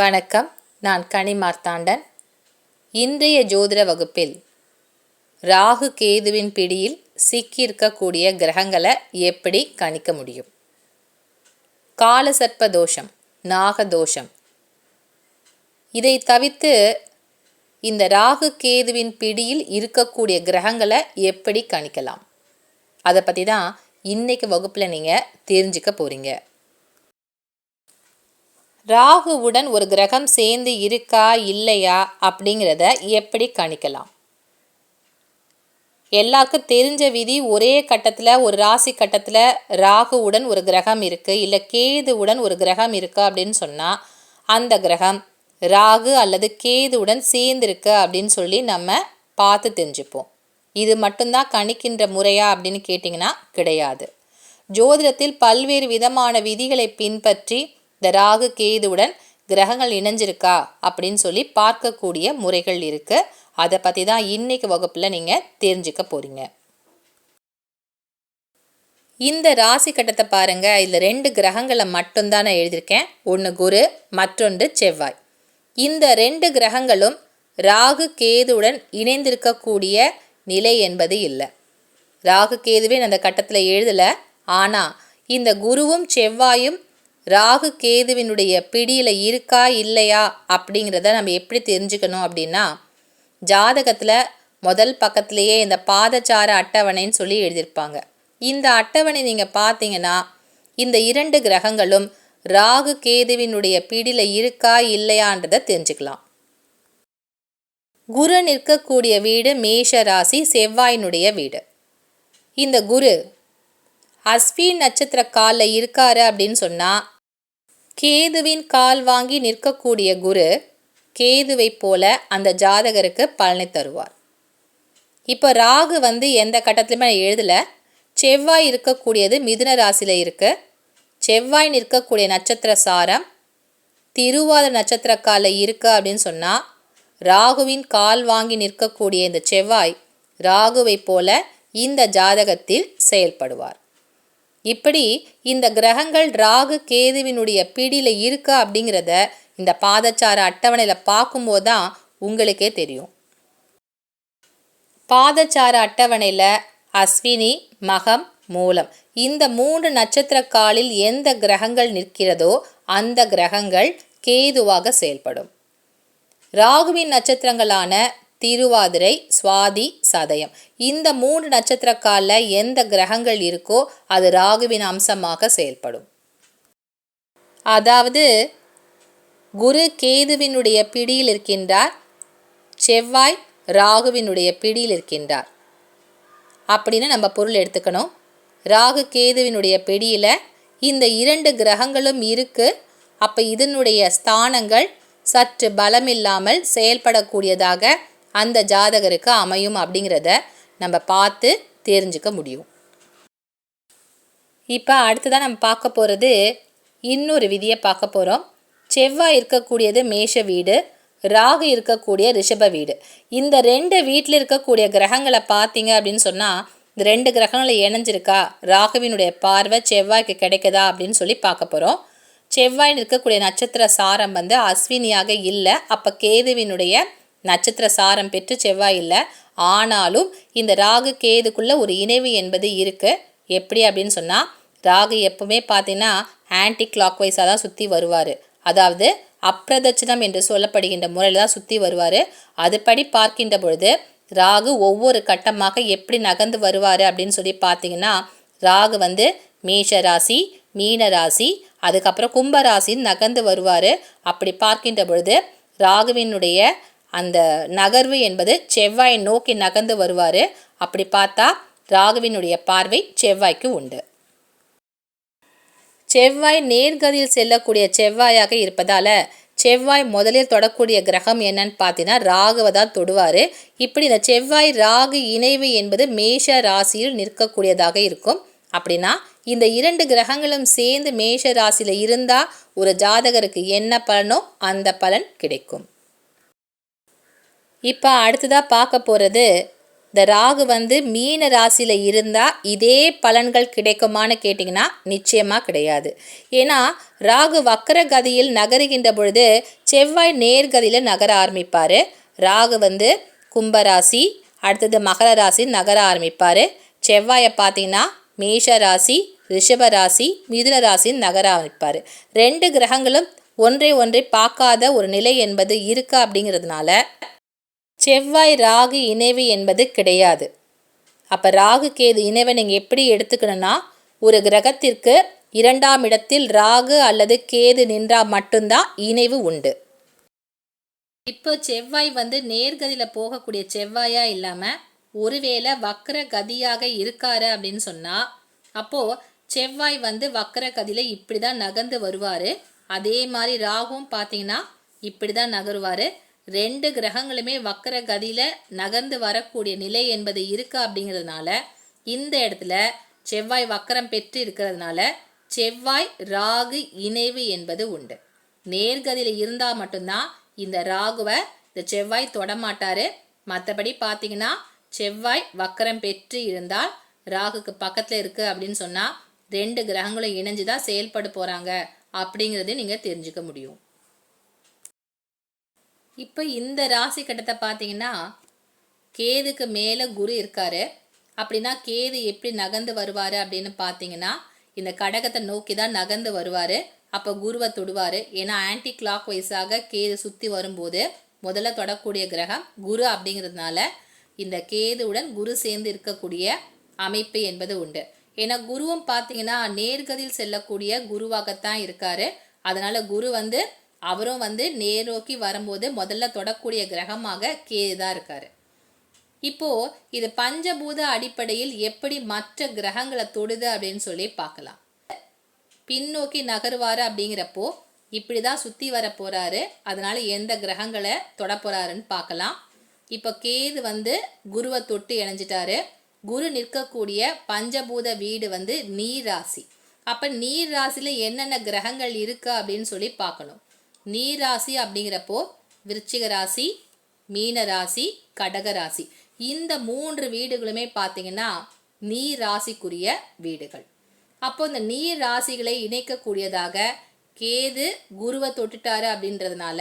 வணக்கம். நான் கனி மார்த்தாண்டன். இன்றைய ஜோதிட வகுப்பில் ராகு கேதுவின் பிடியில் சிக்கியிருக்கக்கூடிய கிரகங்களை எப்படி கணிக்க முடியும்? காலசர்ப்ப தோஷம் நாகதோஷம் இதை தவிர்த்து இந்த ராகு கேதுவின் பிடியில் இருக்கக்கூடிய கிரகங்களை எப்படி கணிக்கலாம்? அதை பற்றி தான் இன்றைக்கு வகுப்பில் நீங்கள் தெரிஞ்சுக்க போகிறீங்க ராகுவுடன் ஒரு கிரகம் சேர்ந்து இருக்கா இல்லையா அப்படிங்கிறத எப்படி கணிக்கலாம்? எல்லாருக்கும் தெரிஞ்ச விதி ஒரே கட்டத்தில் ஒரு ராசி கட்டத்தில் ராகுவுடன் ஒரு கிரகம் இருக்குது இல்லை கேதுவுடன் ஒரு கிரகம் இருக்குது அப்படின்னு சொன்னால் அந்த கிரகம் ராகு அல்லது கேதுவுடன் சேர்ந்துருக்கு அப்படின்னு சொல்லி நம்ம பார்த்து தெரிஞ்சுப்போம். இது மட்டும்தான் கணிக்கின்ற முறையா அப்படின்னு கேட்டிங்கன்னா கிடையாது. ஜோதிடத்தில் பல்வேறு விதமான விதிகளை பின்பற்றி இந்த ராகு கேதுவுடன் கிரகங்கள் இணைஞ்சிருக்கா அப்படின்னு சொல்லி பார்க்கக்கூடிய முறைகள் இருக்குது அதை பற்றி தான் இன்னைக்கு வகுப்பில் நீங்கள் தெரிஞ்சுக்க போகிறீங்க இந்த ராசி கட்டத்தை பாருங்கள் இதில் ரெண்டு கிரகங்களை மட்டும்தான் நான் எழுதியிருக்கேன். ஒன்று குரு மற்றொன்று செவ்வாய். இந்த ரெண்டு கிரகங்களும் ராகு கேதுவுடன் இணைந்திருக்கக்கூடிய நிலை என்பது இல்லை. ராகு கேதுவே அந்த கட்டத்தில் எழுதலை. ஆனால் இந்த குருவும் செவ்வாயும் ராகு கேதுவினுடைய பிடியில் இருக்கா இல்லையா அப்படிங்கிறத நம்ம எப்படி தெரிஞ்சுக்கணும் அப்படின்னா ஜாதகத்தில் முதல் பக்கத்துலேயே இந்த பாதச்சார அட்டவணைன்னு சொல்லி எழுதியிருப்பாங்க. இந்த அட்டவணை நீங்கள் பார்த்தீங்கன்னா இந்த இரண்டு கிரகங்களும் ராகு கேதுவினுடைய பிடியில் இருக்கா இல்லையான்றதை தெரிஞ்சுக்கலாம். குரு நிற்கக்கூடிய வீடு மேஷ ராசி செவ்வாயினுடைய வீடு. இந்த குரு அஸ்வின் நட்சத்திர காலில் இருக்காரு அப்படின்னு சொன்னால் கேதுவின் கால் வாங்கி நிற்கக்கூடிய குரு கேதுவை போல அந்த ஜாதகருக்கு பலனை தருவார். இப்போ ராகு வந்து எந்த கட்டத்துலையுமே எழுதலை. செவ்வாய் இருக்கக்கூடியது மிதுன ராசியில் இருக்கு. செவ்வாய் நிற்கக்கூடிய நட்சத்திர சாரம் திருவாத நட்சத்திர காலில் இருக்கு அப்படின்னு சொன்னால் ராகுவின் கால் வாங்கி நிற்கக்கூடிய இந்த செவ்வாய் ராகுவை போல இந்த ஜாதகத்தில் செயல்படுவார். இப்படி இந்த கிரகங்கள் ராகு கேதுவினுடைய பிடியில் இருக்கா அப்படிங்கிறத இந்த பாதச்சார அட்டவணையில் பார்க்கும்போது தான் உங்களுக்கே தெரியும். பாதச்சார அட்டவணையில் அஸ்வினி மகம் மூலம். இந்த மூன்று நட்சத்திர காலில் எந்த கிரகங்கள் நிற்கிறதோ அந்த கிரகங்கள் கேதுவாக செயல்படும். ராகுவின் நட்சத்திரங்களான திருவாதிரை சுவாதி சதயம். இந்த மூணு நட்சத்திர காலில் எந்த கிரகங்கள் இருக்கோ அது ராகுவின் அம்சமாக செயல்படும். அதாவது குரு கேதுவினுடைய பிடியில் இருக்கின்றார் செவ்வாய் ராகுவினுடைய பிடியில் இருக்கின்றார். அப்படின்னு நம்ம பொருள் எடுத்துக்கணும். ராகு கேதுவினுடைய பிடியில் இந்த இரண்டு கிரகங்களும் இருக்குது அப்போ இதனுடைய ஸ்தானங்கள் சற்று பலமில்லாமல் செயல்படக்கூடியதாக அந்த ஜாதகருக்கு அமையும் அப்படிங்கிறத நம்ம பார்த்து தெரிஞ்சுக்க முடியும். இப்போ அடுத்ததாக நம்ம பார்க்க போகிறது இன்னொரு விதியை பார்க்க போகிறோம் செவ்வாய் இருக்கக்கூடியது மேஷ வீடு ராகு இருக்கக்கூடிய ரிஷப வீடு. இந்த ரெண்டு வீட்டில் இருக்கக்கூடிய கிரகங்களை பார்த்தீங்க அப்படின்னு சொன்னால் இந்த ரெண்டு கிரகங்களை இணைஞ்சிருக்கா? ராகுவினுடைய பார்வை செவ்வாய்க்கு கிடைக்குதா அப்படின்னு சொல்லி பார்க்க போகிறோம் செவ்வாயில் இருக்கக்கூடிய நட்சத்திர சாரம் வந்து அஸ்வினியாக இல்லை அப்போ கேதுவினுடைய நட்சத்திர சாரம் பெற்று செவ்வாய் இல்லை. ஆனாலும் இந்த ராகு கேதுக்குள்ளே ஒரு இணைவு என்பது இருக்குது எப்படி அப்படின்னு சொன்னால் ராகு எப்பவுமே பார்த்தீங்கன்னா ஆன்டி கிளாக் வைஸாக தான் சுற்றி வருவார். அதாவது அப்பிரதட்சிணம் என்று சொல்லப்படுகின்ற முறையில் தான் சுற்றி வருவார். அதுபடி பார்க்கின்ற பொழுது ராகு ஒவ்வொரு கட்டமாக எப்படி நகர்ந்து வருவார் அப்படின்னு சொல்லி பார்த்தீங்கன்னா ராகு வந்து மேஷ ராசி மீன ராசி அதுக்கப்புறம் கும்பராசின்னு நகர்ந்து வருவார். அப்படி பார்க்கின்ற பொழுது ராகுவினுடைய அந்த நகர்வு என்பது செவ்வாயை நோக்கி நகர்ந்து வருவார். அப்படி பார்த்தா ராகுவினுடைய பார்வை செவ்வாய்க்கு உண்டு. செவ்வாய் நேர்கதியில் செல்லக்கூடிய செவ்வாயாக இருப்பதால் செவ்வாய் முதலில் தொடக்கூடிய கிரகம் என்னன்னு பார்த்தீங்கன்னா ராகுவை தான் தொடுவார். இப்படி இந்த செவ்வாய் ராகு இணைவு என்பது மேஷ ராசியில் நிற்கக்கூடியதாக இருக்கும். அப்படின்னா இந்த இரண்டு கிரகங்களும் சேர்ந்து மேஷ ராசியில் இருந்தால் ஒரு ஜாதகருக்கு என்ன பலனோ அந்த பலன் கிடைக்கும். இப்போ அடுத்ததாக பார்க்க போகிறது இந்த ராகு வந்து மீன ராசியில் இருந்தால் இதே பலன்கள் கிடைக்குமான்னு கேட்டிங்கன்னா நிச்சயமாக கிடையாது. ஏன்னா ராகு வக்கர கதியில் நகருகின்ற பொழுது செவ்வாய் நேர்கதியில் நகர ஆரம்பிப்பார். ராகு வந்து கும்பராசி அடுத்தது மகர ராசி நகர ஆரம்பிப்பார். செவ்வாயை பார்த்தீங்கன்னா மேஷ ராசி ரிஷப ராசி மிதுன ராசி நகர ஆரம்பிப்பார். ரெண்டு கிரகங்களும் ஒன்றை ஒன்றை பார்க்காத ஒரு நிலை என்பது இருக்கா அப்படிங்கிறதுனால செவ்வாய் ராகு இணைவு என்பது கிடையாது. அப்போ ராகு கேது இணைவை நீங்கள் எப்படி எடுத்துக்கணும்னா ஒரு கிரகத்திற்கு இரண்டாம் இடத்தில் ராகு அல்லது கேது நின்றால் மட்டும்தான் இணைவு உண்டு. இப்போ செவ்வாய் வந்து நேர்கதியில் போகக்கூடிய செவ்வாயாக இல்லாமல் ஒருவேளை வக்ர கதியாக இருக்காரு அப்படின்னு சொன்னால் அப்போது செவ்வாய் வந்து வக்ர கதியில் இப்படி தான் நகர்ந்து வருவார். அதே மாதிரி ராகும் பார்த்தீங்கன்னா இப்படி தான் நகருவார். ரெண்டு கிரகங்களுமே வக்கர கதியில் நகர்ந்து வரக்கூடிய நிலை என்பது இருக்குது அப்படிங்கிறதுனால இந்த இடத்துல செவ்வாய் வக்கரம் பெற்று இருக்கிறதுனால செவ்வாய் ராகு இணைவு என்பது உண்டு. நேர்கதியில் இருந்தால் மட்டும்தான் இந்த ராகுவை இந்த செவ்வாய் தொடமாட்டாரு. மற்றபடி பார்த்தீங்கன்னா செவ்வாய் வக்கரம் பெற்று இருந்தால் ராகுக்கு பக்கத்தில் இருக்குது அப்படின்னு சொன்னால் ரெண்டு கிரகங்களும் இணைஞ்சு தான் செயல்பட போகிறாங்க அப்படிங்கிறது நீங்கள் தெரிஞ்சுக்க முடியும். இப்போ இந்த ராசி கட்டத்தை பார்த்தீங்கன்னா கேதுக்கு மேலே குரு இருக்காரு. அப்படின்னா கேது எப்படி நகர்ந்து வருவார் அப்படின்னு பார்த்தீங்கன்னா இந்த கடகத்தை நோக்கி தான் நகர்ந்து வருவார். அப்போ குருவை தொடுவார். ஏன்னா ஆன்டி கிளாக் வைஸாக கேது சுற்றி வரும்போது முதல்ல தொடக்கூடிய கிரகம் குரு அப்படிங்கிறதுனால இந்த கேதுவுடன் குரு சேர்ந்து இருக்கக்கூடிய அமைப்பு என்பது உண்டு. ஏன்னா குருவும் பார்த்தீங்கன்னா நேர்கதில் செல்லக்கூடிய குருவாகத்தான் இருக்காரு. அதனால குரு வந்து அவரும் வந்து நேரோக்கி வரும்போது முதல்ல தொடக்கூடிய கிரகமாக கேது தான் இருக்காரு. இப்போ இது பஞ்சபூத அடிப்படையில் எப்படி மற்ற கிரகங்களை தொடுது அப்படின்னு சொல்லி பார்க்கலாம். பின்னோக்கி நகருவார் அப்படிங்கிறப்போ இப்படி தான் சுற்றி வர போகிறாரு அதனால எந்த கிரகங்களை தொட போகிறாருன்னு பார்க்கலாம். இப்போ கேது வந்து குருவை தொட்டு இணைஞ்சிட்டாரு. குரு நிற்கக்கூடிய பஞ்சபூத வீடு வந்து நீர் ராசி அப்போ நீர் ராசியில் என்னென்ன கிரகங்கள் இருக்கு அப்படின்னு சொல்லி பார்க்கணும். நீர் ராசி அப்படிங்கிறப்போ விருச்சிக ராசி மீன ராசி கடக ராசி. இந்த மூன்று வீடுகளுமே பார்த்தீங்கன்னா நீர் ராசிக்குரிய வீடுகள். அப்போ இந்த நீர் ராசிகளை இணைக்கக்கூடியதாக கேது குருவை தொட்டுட்டாரு அப்படின்றதுனால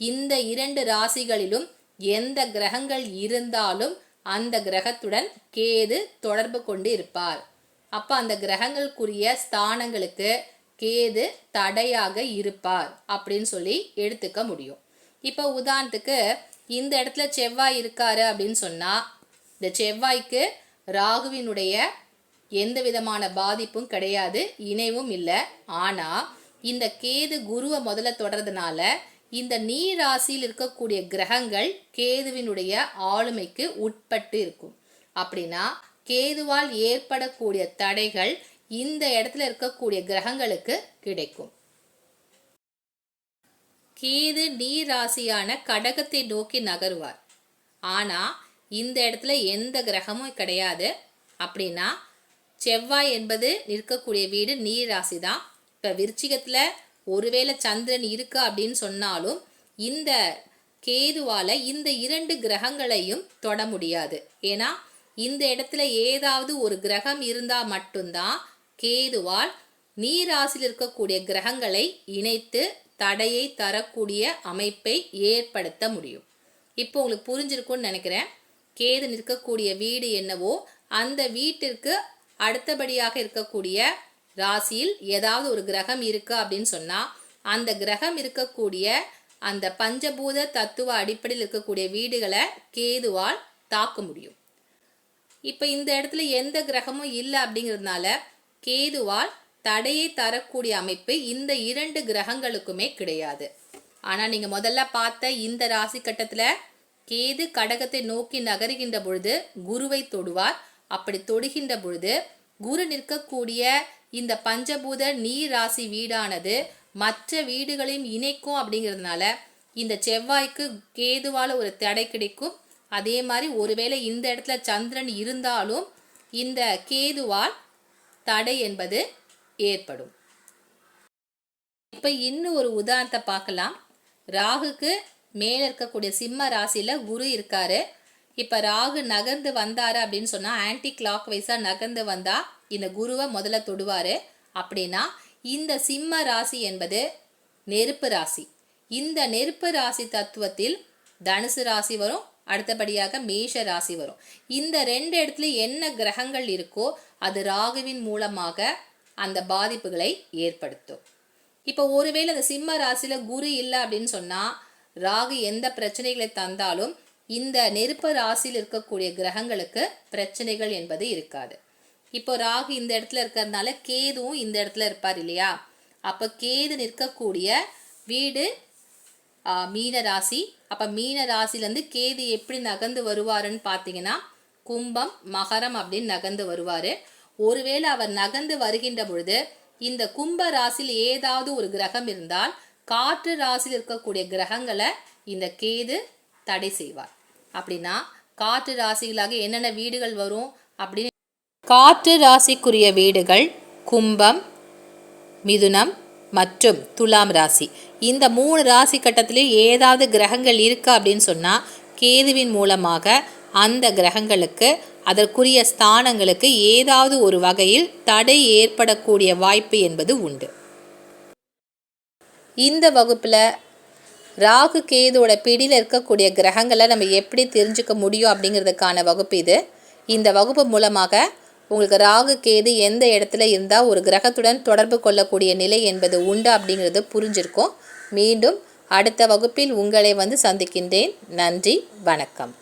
இந்த இரண்டு ராசிகளிலும் எந்த கிரகங்கள் இருந்தாலும் அந்த கிரகத்துடன் கேது தொடர்பு கொண்டு இருப்பார். அப்போ அந்த கிரகங்களுக்குரிய ஸ்தானங்களுக்கு கேது தடையாக இருப்பார் அப்படின்னு சொல்லி எடுத்துக்க முடியும். இப்போ உதாரணத்துக்கு இந்த இடத்துல செவ்வாய் இருக்காரு அப்படின்னு சொன்னால் இந்த செவ்வாய்க்கு ராகுவினுடைய எந்த விதமான பாதிப்பும் கிடையாது இணைவும் இல்லை. ஆனால் இந்த கேது குருவை முதல்ல தொடர்றதுனால இந்த நீர் ராசியில் இருக்கக்கூடிய கிரகங்கள் கேதுவினுடைய ஆளுமைக்கு உட்பட்டு இருக்கும். அப்படின்னா கேதுவால் ஏற்படக்கூடிய தடைகள் இந்த இடத்துல இருக்கக்கூடிய கிரகங்களுக்கு கிடைக்கும். கேது நீர் ராசியான கடகத்தை நோக்கி நகருவார். ஆனால் இந்த இடத்துல எந்த கிரகமும் கிடையாது. அப்படின்னா செவ்வாய் என்பது நிற்கக்கூடிய வீடு நீர் ராசி தான் இப்போ விருச்சிகத்தில் ஒருவேளை சந்திரன் இருக்கு அப்படின்னு சொன்னாலும் இந்த கேதுவால் இந்த இரண்டு கிரகங்களையும் தொட முடியாது. ஏன்னா இந்த இடத்துல ஏதாவது ஒரு கிரகம் இருந்தால் மட்டும்தான் கேதுவால் நீராசில் இருக்கக்கூடிய கிரகங்களை இணைத்து தடையை தரக்கூடிய அமைப்பை ஏற்படுத்த முடியும். இப்போ உங்களுக்கு புரிஞ்சிருக்கும்னு நினைக்கிறேன். கேது நிற்கக்கூடிய வீடு என்னவோ அந்த வீட்டிற்கு அடுத்தபடியாக இருக்கக்கூடிய ராசியில் ஏதாவது ஒரு கிரகம் இருக்கு அப்படின்னு சொன்னால் அந்த கிரகம் இருக்கக்கூடிய அந்த பஞ்சபூத தத்துவ அடிப்படையில் இருக்கக்கூடிய வீடுகளை கேதுவால் தாக்க முடியும். இப்போ இந்த இடத்துல எந்த கிரகமும் இல்லை அப்படிங்கிறதுனால கேதுவால் தடையை தரக்கூடிய அமைப்பு இந்த இரண்டு கிரகங்களுக்குமே கிடையாது. ஆனால் நீங்கள் முதல்ல பார்த்த இந்த ராசி கட்டத்தில் கேது கடகத்தை நோக்கி நகருகின்ற பொழுது குருவை தொடுவார். அப்படி தொடுகின்ற பொழுது குரு நிற்கக்கூடிய இந்த பஞ்சபூத நீர் ராசி வீடானது மற்ற வீடுகளையும் இணைக்கும் அப்படிங்கிறதுனால இந்த செவ்வாய்க்கு கேதுவால் ஒரு தடை கிடைக்கும். அதே மாதிரி ஒருவேளை இந்த இடத்துல சந்திரன் இருந்தாலும் இந்த கேதுவால் தடை என்பது ஏற்படும். இப்போ இன்னும் ஒரு உதாரணத்தை பார்க்கலாம். ராகுக்கு மேலே இருக்கக்கூடிய சிம்ம ராசியில் குரு இருக்காரு. இப்போ ராகு நகர்ந்து வந்தார் அப்படின்னு சொன்னால் ஆன்டி கிளாக் வைஸாக நகர்ந்து வந்தால் இந்த குருவை முதல்ல தொடுவார். அப்படின்னா இந்த சிம்ம ராசி என்பது நெருப்பு ராசி. இந்த நெருப்பு ராசி தத்துவத்தில் தனுசு ராசி வரும் அடுத்தபடியாக மேஷ ராசி வரும். இந்த ரெண்டு இடத்துல என்ன கிரகங்கள் இருக்கோ அது ராகுவின் மூலமாக அந்த பாதிப்புகளை ஏற்படுத்தும். இப்போ ஒருவேளை அந்த சிம்ம ராசியில் குரு இல்லை அப்படின்னு சொன்னால் ராகு எந்த பிரச்சனைகளை தந்தாலும் இந்த நெருப்பு ராசியில் இருக்கக்கூடிய கிரகங்களுக்கு பிரச்சனைகள் என்பது இருக்காது. இப்போ ராகு இந்த இடத்துல இருக்கிறதுனால கேதுவும் இந்த இடத்துல இருப்பார் இல்லையா? அப்போ கேது நிற்கக்கூடிய வீடு மீன ராசி அப்போ மீன ராசிலேருந்து கேது எப்படி நகர்ந்து வருவாருன்னு பார்த்தீங்கன்னா கும்பம் மகரம் அப்படின்னு நகர்ந்து வருவார். ஒருவேளை அவர் நகர்ந்து வருகின்ற பொழுது இந்த கும்ப ராசியில் ஏதாவது ஒரு கிரகம் இருந்தால் காற்று ராசியில் இருக்கக்கூடிய கிரகங்களை இந்த கேது தடை செய்வார். அப்படின்னா காற்று ராசிகளாக என்னென்ன வீடுகள் வரும் அப்படின்னு காற்று ராசிக்குரிய வீடுகள் கும்பம் மிதுனம் மற்றும் துலாம் ராசி. இந்த மூணு ராசி கட்டத்திலையும் ஏதாவது கிரகங்கள் இருக்கா அப்படின்னு சொன்னால் கேதுவின் மூலமாக அந்த கிரகங்களுக்கு அதற்குரிய ஸ்தானங்களுக்கு ஏதாவது ஒரு வகையில் தடை ஏற்படக்கூடிய வாய்ப்பு என்பது உண்டு. இந்த வகுப்பில் ராகு கேதுவோட பிடியில் இருக்கக்கூடிய கிரகங்களை நம்ம எப்படி தெரிஞ்சுக்க முடியும் அப்படிங்கிறதுக்கான வகுப்பு இது. இந்த வகுப்பு மூலமாக உங்களுக்கு ராகு கேது எந்த இடத்துல இருந்தால் ஒரு கிரகத்துடன் தொடர்பு கொள்ளக்கூடிய நிலை என்பது உண்டு அப்படிங்கிறது புரிஞ்சிருக்கும். மீண்டும் அடுத்த வகுப்பில் உங்களை வந்து சந்திக்கின்றேன். நன்றி வணக்கம்.